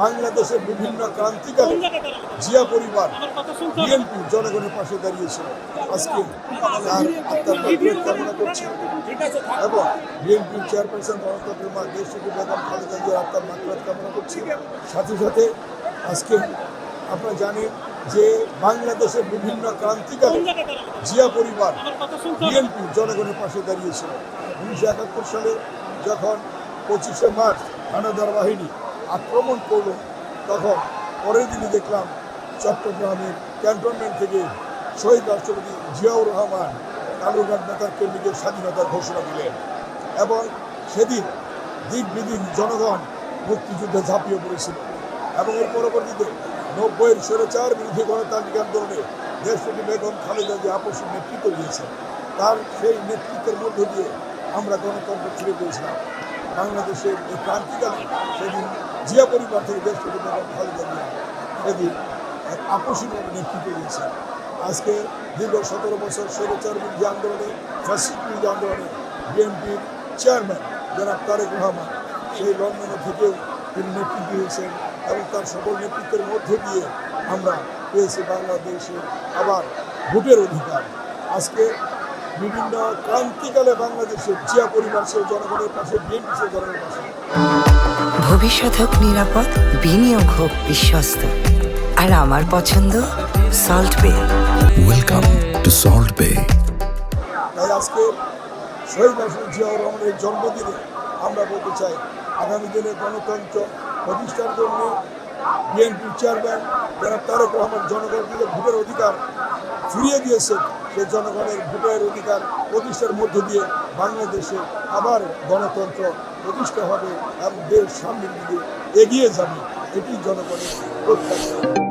বাংলাদেশের বিভিন্ন ক্রান্তিকালে জিয়া পরিবার বিএনপি জনগণের পাশে দাঁড়িয়েছিল। আজকে তার আত্মার কামনা করছি। এবং বিএনপি চেয়ারপারসন গণতন্ত্রের মা দেশটি বেগম খালেদা জিয়ার আত্মার মাগফিরাত কামনা করছি। সাথে সাথে আজকে আপনারা জানেন যে বাংলাদেশের বিভিন্ন ক্রান্তিকালে জিয়া পরিবার বিএনপি জনগণের পাশে দাঁড়িয়েছিল। উনিশশো একাত্তর সালে যখন পঁচিশে মার্চ হানাদার বাহিনী আক্রমণ করল তখন পরের দিনই দেখলাম চট্টগ্রামের ক্যান্টনমেন্ট থেকে শহীদ রাষ্ট্রপতি জিয়াউর রহমান কালুরঘাট নেতার কেন্দ্রিকের স্বাধীনতার ঘোষণা দিলেন এবং সেদিন দিক বিদিক জনগণ মুক্তিযুদ্ধে ঝাঁপিয়ে পড়েছিল এবং এর পরবর্তীতে নব্বইয়ের স্বৈরাচার বিরোধী গণতান্ত্রিক আন্দোলনে দেশটি বেগম খালেদা যে আপসের নেতৃত্ব দিয়েছে তার সেই নেতৃত্বের মধ্য দিয়ে আমরা গণতন্ত্র ফিরে পেয়েছিলাম বাংলাদেশের এই ক্রান্তিকালে, সেদিন জিয়া পরিবার থেকে দেশটি বেগম সেদিন এক আপসীভাবে নেতৃত্ব দিয়েছে আজকে দীর্ঘ সতেরো বছর স্বৈরাচার বিরোধী আন্দোলনে ফ্যাসিস্ট বিরোধী আন্দোলনে বিএনপির চেয়ারম্যান জনাব তারেক রহমান, সেই লন্ডনে থেকেও তিনি নেতৃত্ব দিয়েছেন এবং তার সকল নেতৃত্বের মধ্যে দিয়ে আমরা পেয়েছি বাংলাদেশে আবার ভোটের অধিকার। আজকে বিভিন্ন ক্রান্তিকালে বাংলাদেশের জিয়া পরিবার সে জনগণের পাশে বিএনপি সে জনগণের পাশে। ভবিষ্যৎ হোক নিরাপদ বিনিয়োগ হোক বিশ্বস্ত। আর আমার পছন্দ সল্ট বে Welcome to Salt Bay. তাই আজকে শহীদ রাষ্ট্র জিয়াউর রহমানের জন্মদিনে আমরা বলতে চাই আগামী দিনে গণতন্ত্র প্রতিষ্ঠার জন্য বিএনপির চেয়ারম্যান যারা তারেক রহমান জনগণকে ভোটের অধিকার ফিরিয়ে দিয়েছেন সেই জনগণের ভোটের অধিকার প্রতিষ্ঠার মধ্য দিয়ে বাংলাদেশে আবার গণতন্ত্র প্রতিষ্ঠা হবে এবং দেশ সামনের দিকে এগিয়ে যাবে, এটি জনগণের প্রত্যাশা।